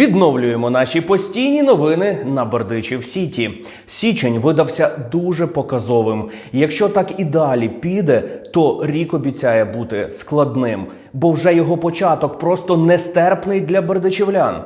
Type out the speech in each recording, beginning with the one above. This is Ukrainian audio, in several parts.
Відновлюємо наші постійні новини на Бердичів Сіті. Січень видався дуже показовим. Якщо так і далі піде, то рік обіцяє бути складним, бо вже його початок просто нестерпний для бердичівлян.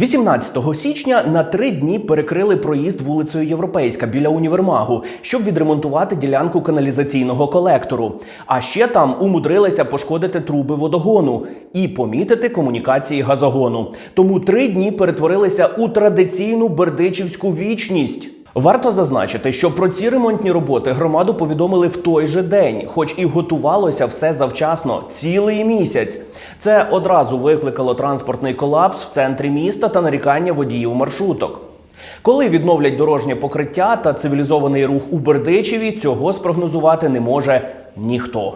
18 січня на три дні перекрили проїзд вулицею Європейська біля універмагу, щоб відремонтувати ділянку каналізаційного колектору. А ще там умудрилися пошкодити труби водогону і помітити комунікації газогону. Тому три дні перетворилися у традиційну бердичівську вічність. Варто зазначити, що про ці ремонтні роботи громаду повідомили в той же день, хоч і готувалося все завчасно цілий місяць. Це одразу викликало транспортний колапс в центрі міста та нарікання водіїв маршруток. Коли відновлять дорожнє покриття та цивілізований рух у Бердичеві, цього спрогнозувати не може ніхто.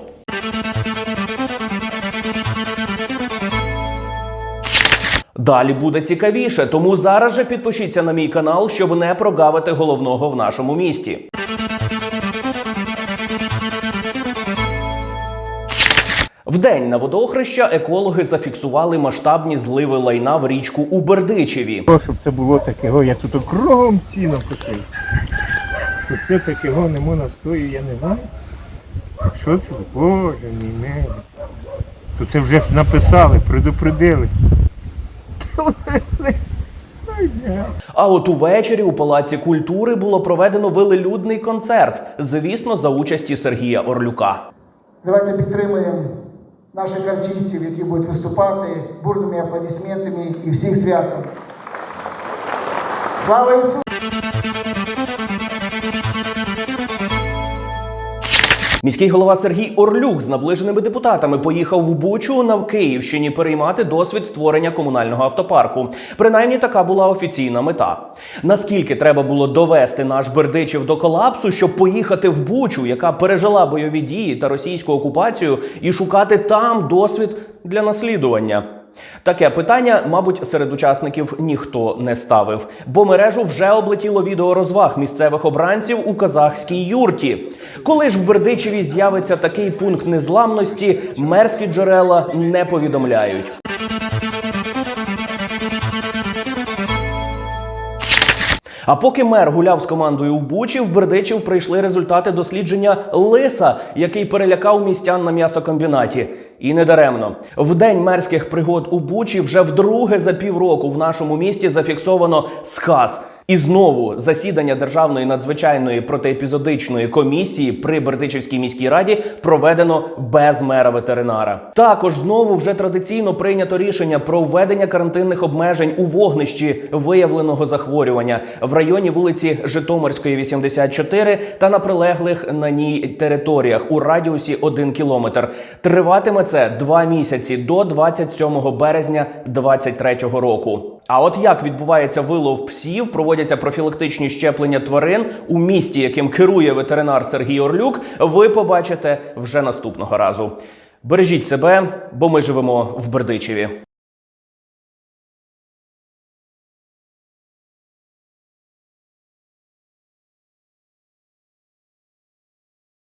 Далі буде цікавіше, тому зараз же підпишіться на мій канал, щоб не прогавити головного в нашому місті. Вдень на водохреща екологи зафіксували масштабні зливи лайна в річку у Бердичеві. О, щоб це було такого, я тут кругом ціно купив. Щоб це такого не можна стою, я не знаю. Що це? Боже мій милий. То це вже написали, предупредили. А от увечері у палаці культури було проведено велелюдний концерт, звісно, за участі Сергія Орлюка. Давайте підтримаємо наших артистів, які будуть виступати бурними аплодисментами і всіх святом. Слава Ісусу! Міський голова Сергій Орлюк з наближеними депутатами поїхав в Бучу на Київщині переймати досвід створення комунального автопарку. Принаймні така була офіційна мета. Наскільки треба було довести наш Бердичів до колапсу, щоб поїхати в Бучу, яка пережила бойові дії та російську окупацію, і шукати там досвід для наслідування? Таке питання, мабуть, серед учасників ніхто не ставив, бо мережу вже облетіло відео розваг місцевих обранців у казахській юрті. Коли ж в Бердичеві з'явиться такий пункт незламності, мерські джерела не повідомляють. А поки мер гуляв з командою в Бучі, в Бердичів прийшли результати дослідження лиса, який перелякав містян на м'ясокомбінаті. І не даремно. В день мерських пригод у Бучі вже вдруге за півроку в нашому місті зафіксовано сказ. І знову засідання Державної надзвичайної протиепізодичної комісії при Бердичівській міській раді проведено без мера ветеринара. Також знову вже традиційно прийнято рішення про введення карантинних обмежень у вогнищі виявленого захворювання в районі вулиці Житомирської, 84 та на прилеглих на ній територіях у радіусі 1 кілометр. Триватиме це два місяці до 27 березня 2023 року. А от як відбувається вилов псів, проводяться профілактичні щеплення тварин у місті, яким керує ветеринар Сергій Орлюк, ви побачите вже наступного разу. Бережіть себе, бо ми живемо в Бердичеві.